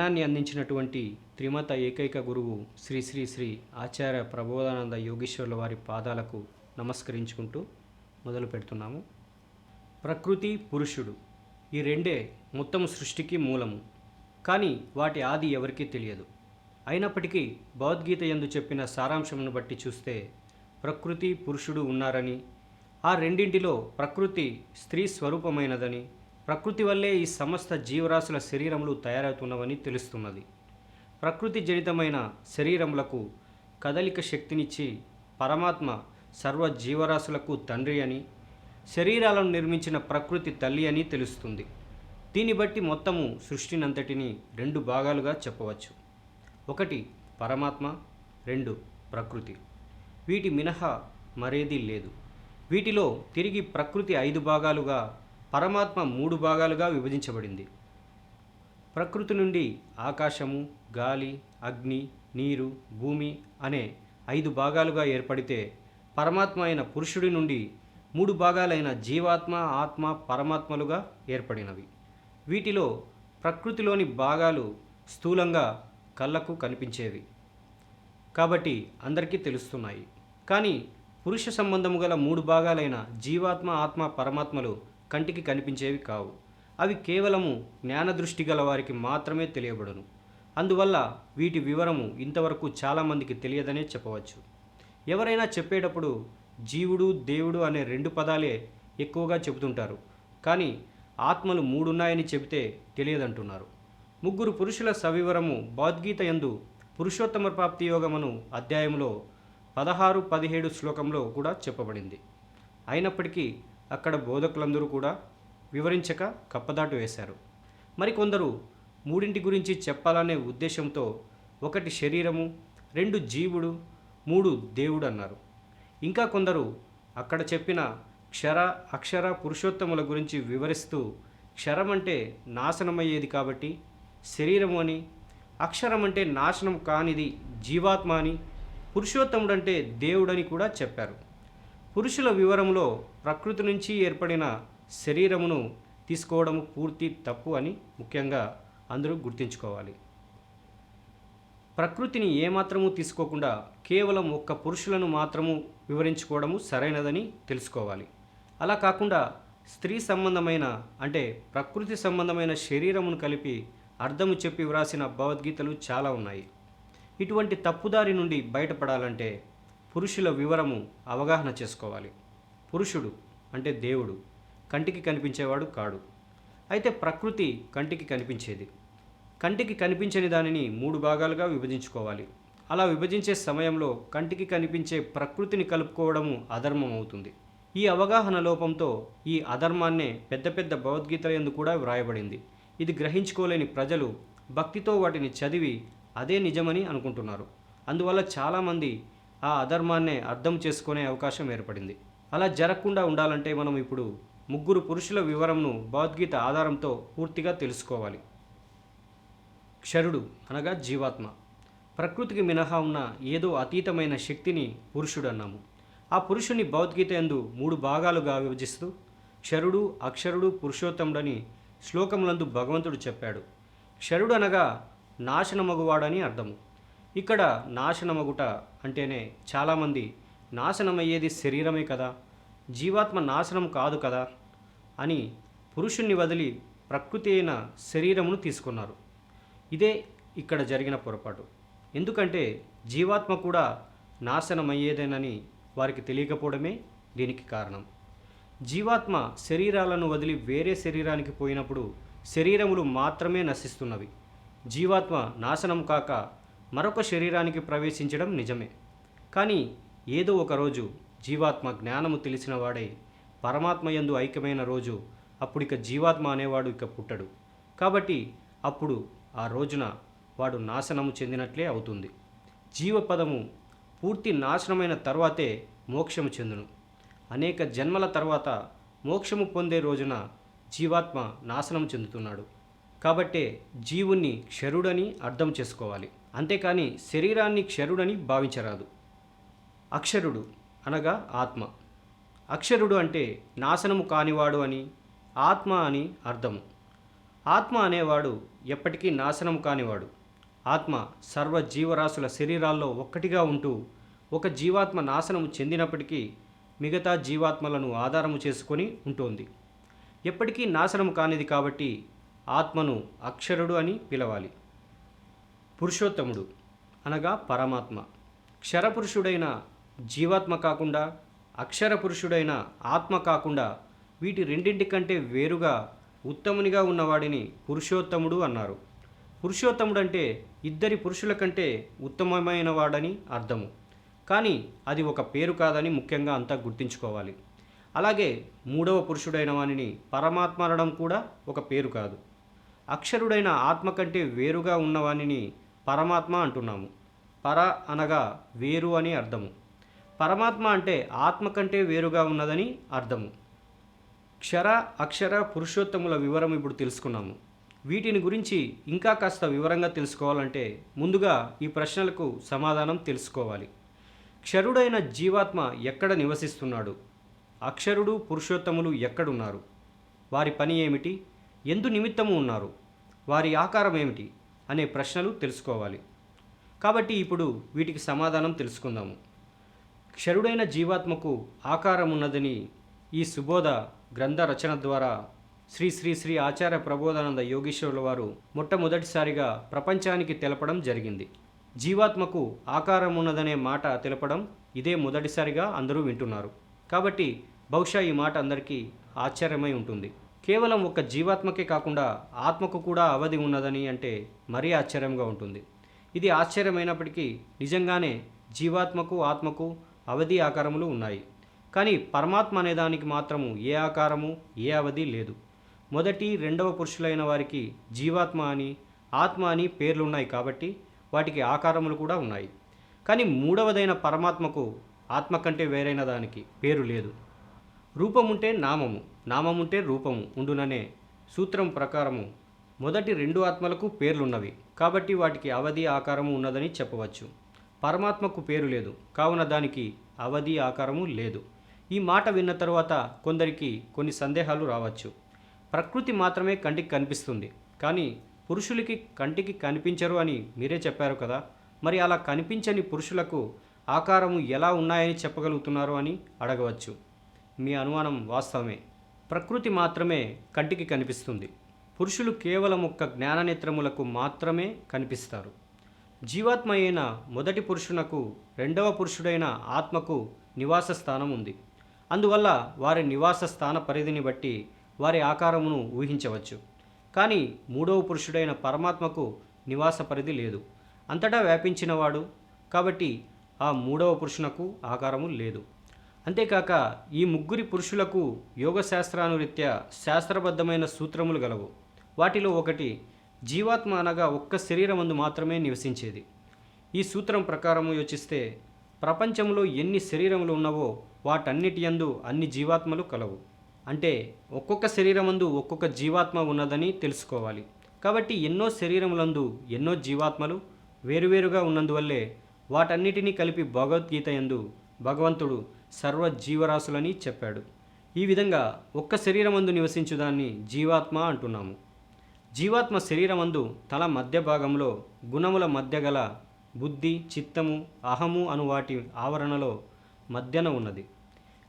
జ్ఞానాన్ని అందించినటువంటి త్రిమత ఏకైక గురువు శ్రీ శ్రీ శ్రీ ఆచార్య ప్రబోధానంద యోగేశ్వర్ల వారి పాదాలకు నమస్కరించుకుంటూ మొదలు పెడుతున్నాము. ప్రకృతి పురుషుడు ఈ రెండే మొత్తం సృష్టికి మూలము. కానీ వాటి ఆది ఎవరికీ తెలియదు. అయినప్పటికీ భగవద్గీత ఎందు చెప్పిన సారాంశమును బట్టి చూస్తే ప్రకృతి పురుషుడు ఉన్నారని ఆ రెండింటిలో ప్రకృతి స్త్రీ స్వరూపమైనదని ప్రకృతి వల్లే ఈ సమస్త జీవరాశుల శరీరములు తయారవుతున్నవని తెలుస్తున్నది. ప్రకృతి జనితమైన శరీరములకు కదలిక శక్తినిచ్చి పరమాత్మ సర్వ జీవరాశులకు తండ్రి అని శరీరాలను నిర్మించిన ప్రకృతి తల్లి అని తెలుస్తుంది. దీన్ని బట్టి మొత్తము సృష్టినంతటిని రెండు భాగాలుగా చెప్పవచ్చు. ఒకటి పరమాత్మ రెండు ప్రకృతి. వీటి మినహా మరేదీ లేదు. వీటిలో తిరిగి ప్రకృతి ఐదు భాగాలుగా పరమాత్మ మూడు భాగాలుగా విభజించబడింది. ప్రకృతి నుండి ఆకాశము గాలి అగ్ని నీరు భూమి అనే ఐదు భాగాలుగా ఏర్పడితే పరమాత్మ అయిన పురుషుడి నుండి మూడు భాగాలైన జీవాత్మ ఆత్మ పరమాత్మలుగా ఏర్పడినవి. వీటిలో ప్రకృతిలోని భాగాలు స్థూలంగా కళ్ళకు కనిపించేవి. కాబట్టి అందరికీ తెలుస్తున్నాయి. కానీ పురుష సంబంధము గల మూడు భాగాలైన జీవాత్మ ఆత్మ పరమాత్మలు కంటికి కనిపించేవి కావు. అవి కేవలము జ్ఞానదృష్టి గల వారికి మాత్రమే తెలియబడును. అందువల్ల వీటి వివరము ఇంతవరకు చాలామందికి తెలియదనే చెప్పవచ్చు. ఎవరైనా చెప్పేటప్పుడు జీవుడు దేవుడు అనే రెండు పదాలే ఎక్కువగా చెబుతుంటారు. కానీ ఆత్మలు మూడున్నాయని చెబితే తెలియదంటున్నారు. ముగ్గురు పురుషుల సవివరము భగవద్గీత యందు పురుషోత్తమ ప్రాప్తి యోగమును అధ్యాయంలో పదహారు పదిహేడు శ్లోకంలో కూడా చెప్పబడింది. అయినప్పటికీ అక్కడ బోధకులందరూ కూడా వివరించక కప్పదాటు వేశారు. మరికొందరు మూడింటి గురించి చెప్పాలనే ఉద్దేశంతో ఒకటి శరీరము రెండు జీవుడు మూడు దేవుడు అన్నారు. ఇంకా కొందరు అక్కడ చెప్పిన క్షర అక్షర పురుషోత్తముల గురించి వివరిస్తూ క్షరం అంటే నాశనమయ్యేది కాబట్టి శరీరము అని అక్షరం అంటే నాశనం కానిది జీవాత్మ అని పురుషోత్తముడంటే దేవుడని కూడా చెప్పారు. పురుషుల వివరంలో ప్రకృతి నుంచి ఏర్పడిన శరీరమును తీసుకోవడం పూర్తి తప్పు అని ముఖ్యంగా అందరూ గుర్తుంచుకోవాలి. ప్రకృతిని ఏమాత్రము తీసుకోకుండా కేవలం ఒక్క పురుషులను మాత్రము వివరించుకోవడము సరైనదని తెలుసుకోవాలి. అలా కాకుండా స్త్రీ సంబంధమైన అంటే ప్రకృతి సంబంధమైన శరీరమును కలిపి అర్థము చెప్పి వ్రాసిన భగవద్గీతలు చాలా ఉన్నాయి. ఇటువంటి తప్పుదారి నుండి బయటపడాలంటే పురుషుల వివరము అవగాహన చేసుకోవాలి. పురుషుడు అంటే దేవుడు కంటికి కనిపించేవాడు కాడు. అయితే ప్రకృతి కంటికి కనిపించేది. కంటికి కనిపించని దానిని మూడు భాగాలుగా విభజించుకోవాలి. అలా విభజించే సమయంలో కంటికి కనిపించే ప్రకృతిని కలుపుకోవడము అధర్మం అవుతుంది ఈ అవగాహన లోపంతో ఈ అధర్మాన్నే పెద్ద పెద్ద భగవద్గీతల ఎందు కూడా వ్రాయబడింది. ఇది గ్రహించుకోలేని ప్రజలు భక్తితో వాటిని చదివి అదే నిజమని అనుకుంటున్నారు. అందువల్ల చాలామంది ఆ అధర్మాన్నే అర్థం చేసుకునే అవకాశం ఏర్పడింది. అలా జరగకుండా ఉండాలంటే మనం ఇప్పుడు ముగ్గురు పురుషుల వివరంను భగవద్గీత ఆధారంతో పూర్తిగా తెలుసుకోవాలి. క్షరుడు అనగా జీవాత్మ. ప్రకృతికి మినహా ఉన్న ఏదో అతీతమైన శక్తిని పురుషుడు అన్నాము ఆ పురుషుని భగవద్గీత ఎందు మూడు భాగాలుగా విభజిస్తూ క్షరుడు అక్షరుడు పురుషోత్తముడని శ్లోకములందు భగవంతుడు చెప్పాడు. క్షరుడు అనగా నాశనమగువాడని అర్థము. ఇక్కడ నాశనమగుట అంటేనే చాలామంది నాశనమయ్యేది శరీరమే కదా జీవాత్మ నాశనం కాదు కదా అని పురుషుణ్ణి వదిలి ప్రకృతి అయిన శరీరమును తీసుకున్నారు. ఇదే ఇక్కడ జరిగిన పొరపాటు. ఎందుకంటే జీవాత్మ కూడా నాశనమయ్యేదేనని వారికి తెలియకపోవడమే దీనికి కారణం. జీవాత్మ శరీరాలను వదిలి వేరే శరీరానికి పోయినప్పుడు శరీరములు మాత్రమే నశిస్తున్నవి. జీవాత్మ నాశనం కాక మరొక శరీరానికి ప్రవేశించడం నిజమే. కానీ ఏదో ఒక రోజు జీవాత్మ జ్ఞానము తెలిసిన వాడై పరమాత్మ యందు ఐక్యమైన రోజు అప్పుడు ఇక జీవాత్మ అనేవాడు ఇక పుట్టడు. కాబట్టి అప్పుడు ఆ రోజున వాడు నాశనము చెందినట్లే అవుతుంది. జీవపదము పూర్తి నాశనమైన తర్వాతే మోక్షము చెందును. అనేక జన్మల తర్వాత మోక్షము పొందే రోజున జీవాత్మ నాశనం చెందుతున్నాడు. కాబట్టే జీవుణ్ణి క్షరుడని అర్థం చేసుకోవాలి. అంతేకాని శరీరాన్ని క్షరుడని భావించరాదు. అక్షరుడు అనగా ఆత్మ. అక్షరుడు అంటే నాశనము కానివాడు అని ఆత్మ అని అర్థము. ఆత్మ అనేవాడు ఎప్పటికీ నాశనం కానివాడు. ఆత్మ సర్వ జీవరాశుల శరీరాల్లో ఒక్కటిగా ఉంటూ ఒక జీవాత్మ నాశనం చెందినప్పటికీ మిగతా జీవాత్మలను ఆధారము చేసుకొని ఉంటుంది. ఎప్పటికీ నాశనం కానిది కాబట్టి ఆత్మను అక్షరుడు అని పిలవాలి. పురుషోత్తముడు అనగా పరమాత్మ. క్షరపురుషుడైన జీవాత్మ కాకుండా అక్షర పురుషుడైన ఆత్మ కాకుండా వీటి రెండింటి కంటే వేరుగా ఉత్తమునిగా ఉన్నవాడిని పురుషోత్తముడు అన్నారు. పురుషోత్తముడు అంటే ఇద్దరి పురుషుల కంటే ఉత్తమమైన వాడని అర్థము. కానీ అది ఒక పేరు కాదని ముఖ్యంగా అంతా గుర్తుంచుకోవాలి. అలాగే మూడవ పురుషుడైన వానిని పరమాత్మ అనడం కూడా ఒక పేరు కాదు. అక్షరుడైన ఆత్మ కంటే వేరుగా ఉన్నవానిని పరమాత్మ అంటున్నాము. పర అనగా వేరు అని అర్థము. పరమాత్మ అంటే ఆత్మ కంటే వేరుగా ఉన్నదని అర్థము. క్షర అక్షర పురుషోత్తముల వివరం ఇప్పుడు తెలుసుకున్నాము. వీటిని గురించి ఇంకా కాస్త వివరంగా తెలుసుకోవాలంటే ముందుగా ఈ ప్రశ్నలకు సమాధానం తెలుసుకోవాలి. క్షరుడైన జీవాత్మ ఎక్కడ నివసిస్తున్నాడు? అక్షరుడు పురుషోత్తములు ఎక్కడున్నారు? వారి పని ఏమిటి? ఎందు నిమిత్తము ఉన్నారు? వారి ఆకారం ఏమిటి? అనే ప్రశ్నలు తెలుసుకోవాలి. కాబట్టి ఇప్పుడు వీటికి సమాధానం తెలుసుకుందాము. క్షరుడైన జీవాత్మకు ఆకారం ఉన్నదని ఈ సుబోధ గ్రంథ రచన ద్వారా శ్రీ శ్రీ శ్రీ ఆచార్య ప్రబోధానంద యోగీశ్వరుల వారు మొట్టమొదటిసారిగా ప్రపంచానికి తెలపడం జరిగింది. జీవాత్మకు ఆకారం ఉన్నదనే మాట తెలపడం ఇదే మొదటిసారిగా అందరూ వింటున్నారు. కాబట్టి బహుశా ఈ మాట అందరికీ ఆశ్చర్యమై ఉంటుంది. కేవలం ఒక జీవాత్మకే కాకుండా ఆత్మకు కూడా అవధి ఉన్నదని అంటే మరీ ఆశ్చర్యంగా ఉంటుంది. ఇది ఆశ్చర్యమైనప్పటికీ నిజంగానే జీవాత్మకు ఆత్మకు అవధి ఆకారములు ఉన్నాయి. కానీ పరమాత్మ అనే దానికి మాత్రము ఏ ఆకారము ఏ అవధి లేదు. మొదటి రెండవ పురుషులైన వారికి జీవాత్మ అని ఆత్మ అని పేర్లు ఉన్నాయి కాబట్టి వాటికి ఆకారములు కూడా ఉన్నాయి. కానీ మూడవదైన పరమాత్మకు ఆత్మ కంటే వేరైన దానికి పేరు లేదు. రూపముంటే నామము నామముంటే రూపము ఉండుననే సూత్రం ప్రకారము మొదటి రెండు ఆత్మలకు పేర్లున్నవి. కాబట్టి వాటికి అవధి ఆకారము ఉన్నదని చెప్పవచ్చు. పరమాత్మకు పేరు లేదు. కావున దానికి అవధి ఆకారము లేదు. ఈ మాట విన్న తరువాత కొందరికి కొన్ని సందేహాలు రావచ్చు. ప్రకృతి మాత్రమే కంటికి కనిపిస్తుంది. కానీ పురుషులకి కంటికి కనిపించరు అని మీరే చెప్పారు కదా. మరి అలా కనిపించని పురుషులకు ఆకారము ఎలా ఉన్నాయని చెప్పగలుగుతున్నారు అని అడగవచ్చు. మీ అనుమానం వాస్తవమే. ప్రకృతి మాత్రమే కంటికి కనిపిస్తుంది. పురుషులు కేవలం ఒక్క జ్ఞాననేత్రములకు మాత్రమే కనిపిస్తారు. జీవాత్మ అయిన మొదటి పురుషునకు రెండవ పురుషుడైన ఆత్మకు నివాస స్థానం ఉంది. అందువల్ల వారి నివాస స్థాన పరిధిని బట్టి వారి ఆకారమును ఊహించవచ్చు. కానీ మూడవ పురుషుడైన పరమాత్మకు నివాస పరిధి లేదు. అంతటా వ్యాపించినవాడు. కాబట్టి ఆ మూడవ పురుషునకు ఆకారము లేదు. అంతేకాక ఈ ముగ్గురి పురుషులకు యోగశాస్త్రానురీత్యా శాస్త్రబద్ధమైన సూత్రములు గలవు. వాటిలో ఒకటి జీవాత్మ అనగా ఒక్క శరీరమందు మాత్రమే నివసించేది. ఈ సూత్రం ప్రకారము యోచిస్తే ప్రపంచంలో ఎన్ని శరీరములు ఉన్నవో వాటన్నిటి యందు అన్ని జీవాత్మలు కలవు. అంటే ఒక్కొక్క శరీరమందు ఒక్కొక్క జీవాత్మ ఉన్నదని తెలుసుకోవాలి. కాబట్టి ఎన్నో శరీరములందు ఎన్నో జీవాత్మలు వేరువేరుగా ఉన్నందువల్లే వాటన్నిటినీ కలిపి భగవద్గీత యందు భగవంతుడు సర్వ జీవరాశులని చెప్పాడు. ఈ విధంగా ఒక్క శరీరమందు నివసించుదాన్ని జీవాత్మ అంటున్నాము. జీవాత్మ శరీరమందు తల మధ్య భాగంలో గుణముల మధ్య గల బుద్ధి చిత్తము అహము అను వాటి ఆవరణలో మధ్యన ఉన్నది.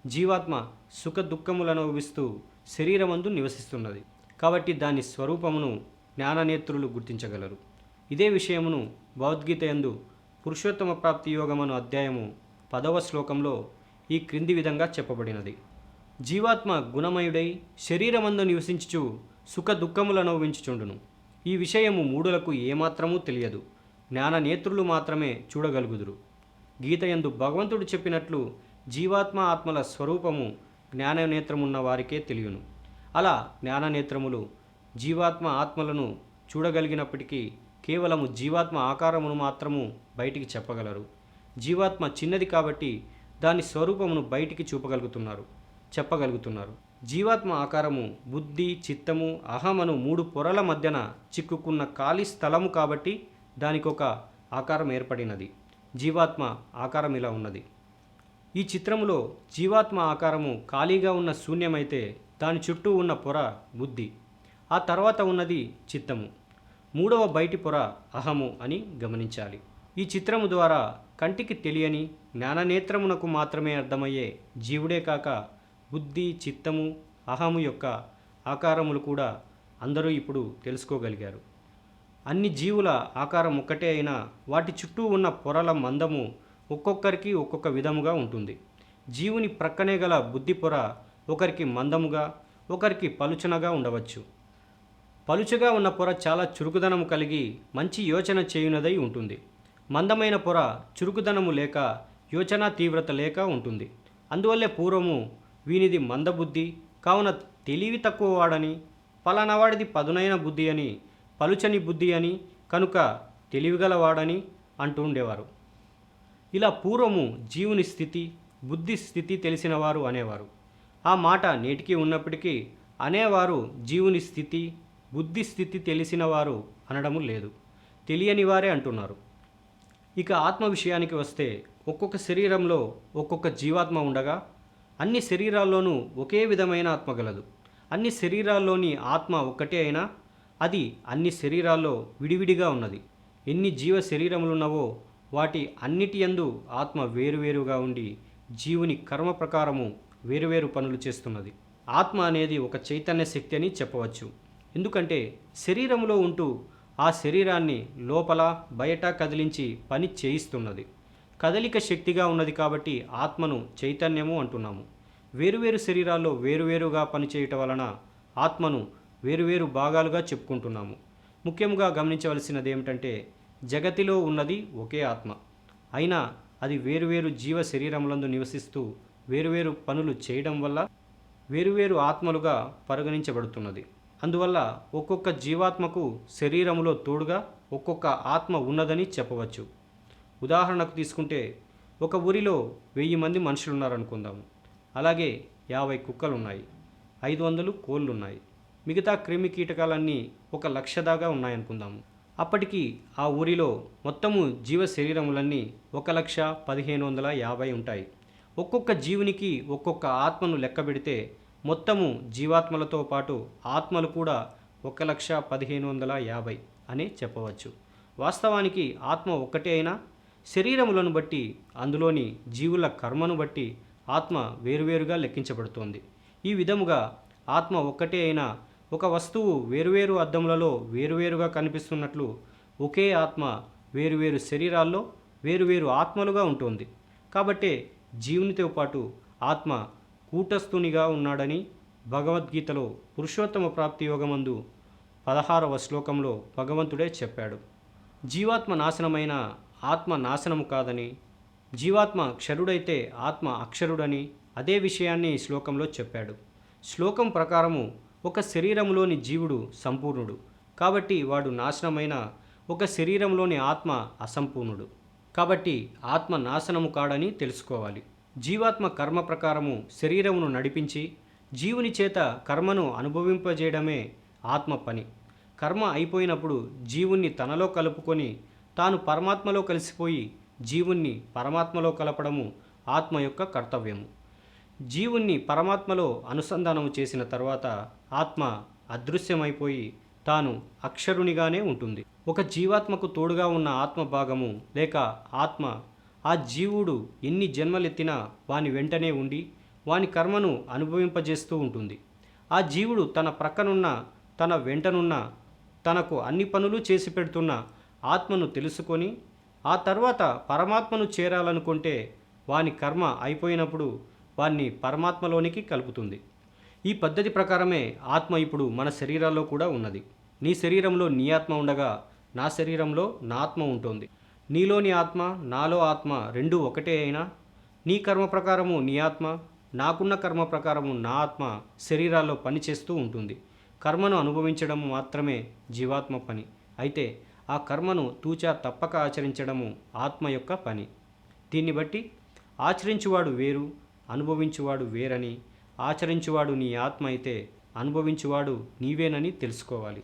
జీవాత్మ సుఖ దుఃఖములను అనుభవిస్తూ శరీరమందు నివసిస్తున్నది. కాబట్టి దాని స్వరూపమును జ్ఞాననేత్రులు గుర్తించగలరు. ఇదే విషయమును భగవద్గీత యందు పురుషోత్తమ ప్రాప్తి యోగమను అధ్యాయము పదవ శ్లోకంలో ఈ క్రింది విధంగా చెప్పబడినది. జీవాత్మ గుణమయుడై శరీరమందు నివసించుచు సుఖ దుఃఖములను అనుభవించుచుండును ఈ విషయము మూడులకు ఏమాత్రమూ తెలియదు. జ్ఞాన నేత్రులు మాత్రమే చూడగలుగుదురు. గీతయందు భగవంతుడు చెప్పినట్లు జీవాత్మ ఆత్మల స్వరూపము జ్ఞాననేత్రమున్న వారికే తెలియను. అలా జ్ఞాననేత్రములు జీవాత్మ ఆత్మలను చూడగలిగినప్పటికీ కేవలము జీవాత్మ ఆకారమును మాత్రము బయటికి చెప్పగలరు. జీవాత్మ చిన్నది కాబట్టి దాని స్వరూపమును బయటికి చూపగలుగుతున్నారు చెప్పగలుగుతున్నారు. జీవాత్మ ఆకారము బుద్ధి చిత్తము అహమను మూడు పొరల మధ్యన చిక్కుకున్న ఖాళీ స్థలము కాబట్టి దానికొక ఆకారం ఏర్పడినది. జీవాత్మ ఆకారం ఇలా ఉన్నది. ఈ చిత్రములో జీవాత్మ ఆకారము ఖాళీగా ఉన్న శూన్యమైతే దాని చుట్టూ ఉన్న పొర బుద్ధి ఆ తర్వాత ఉన్నది చిత్తము. మూడవ బయటి పొర అహము అని గమనించాలి. ఈ చిత్రము ద్వారా కంటికి తెలియని జ్ఞాననేత్రమునకు మాత్రమే అర్థమయ్యే జీవుడే కాక బుద్ధి చిత్తము అహము యొక్క ఆకారములు కూడా అందరూ ఇప్పుడు తెలుసుకోగలిగారు. అన్ని జీవుల ఆకారం ఒక్కటే అయినా వాటి చుట్టూ ఉన్న పొరల మందము ఒక్కొక్కరికి ఒక్కొక్క విధముగా ఉంటుంది. జీవుని ప్రక్కనే గల బుద్ధి పొర ఒకరికి మందముగా ఒకరికి పలుచనగా ఉండవచ్చు. పలుచగా ఉన్న పొర చాలా చురుకుదనము కలిగి మంచి యోచన చేయునదై ఉంటుంది. మందమైన పొర చురుకుదనము లేక యోచన తీవ్రత లేక ఉంటుంది. అందువల్లే పూర్వము వీనిది మందబుద్ధి కావున తెలివి తక్కువ వాడని పలానావాడిది పదునైన బుద్ధి అని పలుచని బుద్ధి అని కనుక తెలివిగలవాడని అంటూ ఉండేవారు. ఇలా పూర్వము జీవుని స్థితి బుద్ధి స్థితి తెలిసినవారు అనేవారు. ఆ మాట నేటికి ఉన్నప్పటికీ అనేవారు జీవుని స్థితి బుద్ధి స్థితి తెలిసినవారు అనడము లేదు. తెలియని వారే అంటున్నారు. ఇక ఆత్మ విషయానికి వస్తే ఒక్కొక్క శరీరంలో ఒక్కొక్క జీవాత్మ ఉండగా అన్ని శరీరాల్లోనూ ఒకే విధమైన ఆత్మ గలదు. అన్ని శరీరాల్లోని ఆత్మ ఒక్కటే అయినా అది అన్ని శరీరాల్లో విడివిడిగా ఉన్నది. ఎన్ని జీవ శరీరములున్నవో వాటి అన్నిటి యందు ఆత్మ వేరువేరుగా ఉండి జీవుని కర్మ ప్రకారము వేరువేరు పనులు చేస్తున్నది. ఆత్మ అనేది ఒక చైతన్య శక్తి అని చెప్పవచ్చు. ఎందుకంటే శరీరములో ఉంటూ ఆ శరీరాన్ని లోపల బయట కదిలించి పని చేయిస్తున్నది. కదలిక శక్తిగా ఉన్నది కాబట్టి ఆత్మను చైతన్యము అంటున్నాము. వేరువేరు శరీరాల్లో వేరువేరుగా పనిచేయటం వలన ఆత్మను వేరువేరు భాగాలుగా చెప్పుకుంటున్నాము. ముఖ్యంగా గమనించవలసినది ఏమిటంటే జగతిలో ఉన్నది ఒకే ఆత్మ. అయినా అది వేరువేరు జీవ శరీరములందు నివసిస్తూ వేరువేరు పనులు చేయడం వల్ల వేరువేరు ఆత్మలుగా పరిగణించబడుతున్నది. అందువల్ల ఒక్కొక్క జీవాత్మకు శరీరములో తోడుగా ఒక్కొక్క ఆత్మ ఉన్నదని చెప్పవచ్చు. ఉదాహరణకు తీసుకుంటే ఒక ఊరిలో వెయ్యి మంది మనుషులు ఉన్నారనుకుందాము అలాగే యాభై కుక్కలు ఉన్నాయి ఐదు వందలు కోళ్ళు ఉన్నాయి మిగతా క్రిమి కీటకాలన్నీ ఒక లక్ష దాకా ఉన్నాయనుకుందాము అప్పటికి ఆ ఊరిలో మొత్తము జీవ శరీరములన్నీ ఒక లక్ష పదిహేను వందల యాభై ఉంటాయి. ఒక్కొక్క జీవునికి ఒక్కొక్క ఆత్మను లెక్కబెడితే మొత్తము జీవాత్మలతో పాటు ఆత్మలు కూడా ఒక లక్ష పదిహేను వందల యాభై అని చెప్పవచ్చు. వాస్తవానికి ఆత్మ ఒక్కటే అయినా శరీరములను బట్టి అందులోని జీవుల కర్మను బట్టి ఆత్మ వేరువేరుగా లెక్కించబడుతోంది. ఈ విధముగా ఆత్మ ఒక్కటే అయినా ఒక వస్తువు వేరువేరు అద్దములలో వేరువేరుగా కనిపిస్తున్నట్లు ఒకే ఆత్మ వేరువేరు శరీరాల్లో వేరువేరు ఆత్మలుగా ఉంటుంది. కాబట్టే జీవునితో పాటు ఆత్మ కూటస్థునిగా ఉన్నాడని భగవద్గీతలో పురుషోత్తమ ప్రాప్తి యోగమందు పదహారవ శ్లోకంలో భగవంతుడే చెప్పాడు. జీవాత్మ నాశనమైన ఆత్మ నాశనము కాదని జీవాత్మ క్షరుడైతే ఆత్మ అక్షరుడని అదే విషయాన్ని ఈ శ్లోకంలో చెప్పాడు. శ్లోకం ప్రకారము ఒక శరీరంలోని జీవుడు సంపూర్ణుడు కాబట్టి వాడు నాశనమైన ఒక శరీరంలోని ఆత్మ అసంపూర్ణుడు. కాబట్టి ఆత్మ నాశనము కాడని తెలుసుకోవాలి. జీవాత్మ కర్మ ప్రకారము శరీరమును నడిపించి జీవుని చేత కర్మను అనుభవింపజేయడమే ఆత్మ పని. కర్మ అయిపోయినప్పుడు జీవుణ్ణి తనలో కలుపుకొని తాను పరమాత్మలో కలిసిపోయి జీవుణ్ణి పరమాత్మలో కలపడము ఆత్మ యొక్క కర్తవ్యము. జీవుణ్ణి పరమాత్మలో అనుసంధానము చేసిన తర్వాత ఆత్మ అదృశ్యమైపోయి తాను అక్షరునిగానే ఉంటుంది. ఒక జీవాత్మకు తోడుగా ఉన్న ఆత్మ భాగము లేక ఆత్మ ఆ జీవుడు ఎన్ని జన్మలెత్తినా వాని వెంటనే ఉండి వాని కర్మను అనుభవింపజేస్తూ ఉంటుంది. ఆ జీవుడు తన ప్రక్కనున్న తన వెంటనున్న తనకు అన్ని పనులు చేసి పెడుతున్న ఆత్మను తెలుసుకొని ఆ తర్వాత పరమాత్మను చేరాలనుకుంటే వాని కర్మ అయిపోయినప్పుడు వాన్ని పరమాత్మలోనికి కలుపుతుంది. ఈ పద్ధతి ప్రకారమే ఆత్మ ఇప్పుడు మన శరీరాల్లో కూడా ఉన్నది. నీ శరీరంలో నీ ఆత్మ ఉండగా నా శరీరంలో నా ఆత్మ ఉంటుంది. నీలోని ఆత్మ నాలో ఆత్మ రెండు ఒకటే అయినా నీ కర్మ ప్రకారము నీ ఆత్మ నాకున్న కర్మ ప్రకారము నా ఆత్మ శరీరాల్లో పనిచేస్తూ ఉంటుంది. కర్మను అనుభవించడం మాత్రమే జీవాత్మ పని. అయితే ఆ కర్మను తూచా తప్పక ఆచరించడము ఆత్మ యొక్క పని. దీన్ని బట్టి ఆచరించువాడు వేరు అనుభవించువాడు వేరని ఆచరించువాడు నీ ఆత్మ అయితే అనుభవించువాడు నీవేనని తెలుసుకోవాలి.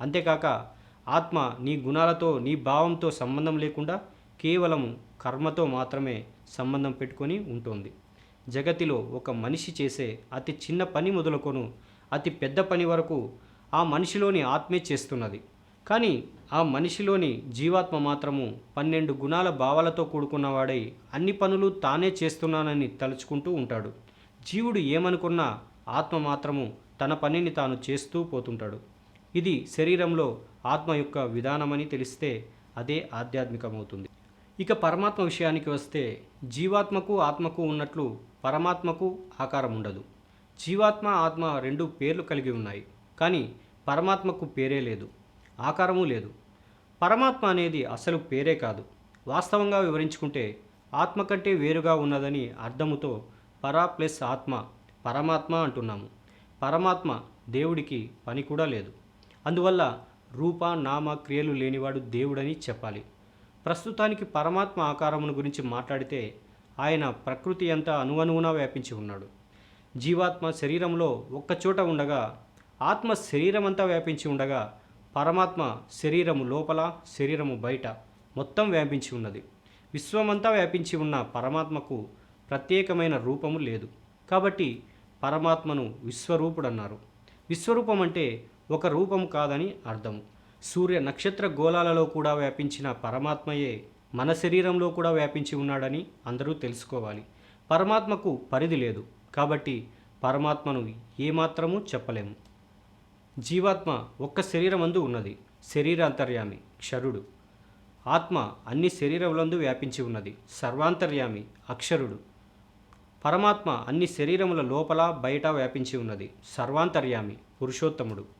అంతేకాక ఆత్మ నీ గుణాలతో నీ భావంతో సంబంధం లేకుండా కేవలం కర్మతో మాత్రమే సంబంధం పెట్టుకొని ఉంటుంది. జగతిలో ఒక మనిషి చేసే అతి చిన్న పని మొదలుకొను అతి పెద్ద పని వరకు ఆ మనిషిలోని ఆత్మే చేస్తున్నది. కానీ ఆ మనిషిలోని జీవాత్మ మాత్రము పన్నెండు గుణాల భావాలతో కూడుకున్నవాడై అన్ని పనులు తానే చేస్తున్నానని తలుచుకుంటూ ఉంటాడు. జీవుడు ఏమనుకున్నా ఆత్మ మాత్రము తన పనిని తాను చేస్తూ పోతుంటాడు. ఇది శరీరంలో ఆత్మ యొక్క విధానమని తెలిస్తే అదే ఆధ్యాత్మికమవుతుంది. ఇక పరమాత్మ విషయానికి వస్తే జీవాత్మకు ఆత్మకు ఉన్నట్లు పరమాత్మకు ఆకారం ఉండదు. జీవాత్మ ఆత్మ రెండు పేర్లు కలిగి ఉన్నాయి. కానీ పరమాత్మకు పేరే లేదు. ఆకారము లేదు. పరమాత్మ అనేది అసలు పేరే కాదు. వాస్తవంగా వివరించుకుంటే ఆత్మ కంటే వేరుగా ఉన్నదని అర్థముతో పరా ప్లస్ ఆత్మ పరమాత్మ అంటున్నాము. పరమాత్మ దేవుడికి పని కూడా లేదు. అందువల్ల రూప నామ క్రియలు లేనివాడు దేవుడని చెప్పాలి. ప్రస్తుతానికి పరమాత్మ ఆకారమును గురించి మాట్లాడితే ఆయన ప్రకృతి అంతా అనువనువునా వ్యాపించి ఉన్నాడు. జీవాత్మ శరీరంలో ఒక్కచోట ఉండగా ఆత్మ శరీరమంతా వ్యాపించి ఉండగా పరమాత్మ శరీరము లోపల శరీరము బయట మొత్తం వ్యాపించి ఉన్నది. విశ్వమంతా వ్యాపించి ఉన్న పరమాత్మకు ప్రత్యేకమైన రూపము లేదు. కాబట్టి పరమాత్మను విశ్వరూపుడు అన్నారు విశ్వరూపం అంటే ఒక రూపం కాదని అర్థం. సూర్య నక్షత్ర గోళాలలో కూడా వ్యాపించిన పరమాత్మయే మన శరీరంలో కూడా వ్యాపించి ఉన్నాడని అందరూ తెలుసుకోవాలి. పరమాత్మకు పరిధి లేదు. కాబట్టి పరమాత్మను ఏమాత్రము చెప్పలేము. జీవాత్మ ఒక్క శరీరమందు ఉన్నది. శరీరాంతర్యామి క్షరుడు. ఆత్మ అన్ని శరీరములందు వ్యాపించి ఉన్నది. సర్వాంతర్యామి అక్షరుడు. పరమాత్మ అన్ని శరీరముల లోపల బయట వ్యాపించి ఉన్నది. సర్వాంతర్యామి పురుషోత్తముడు.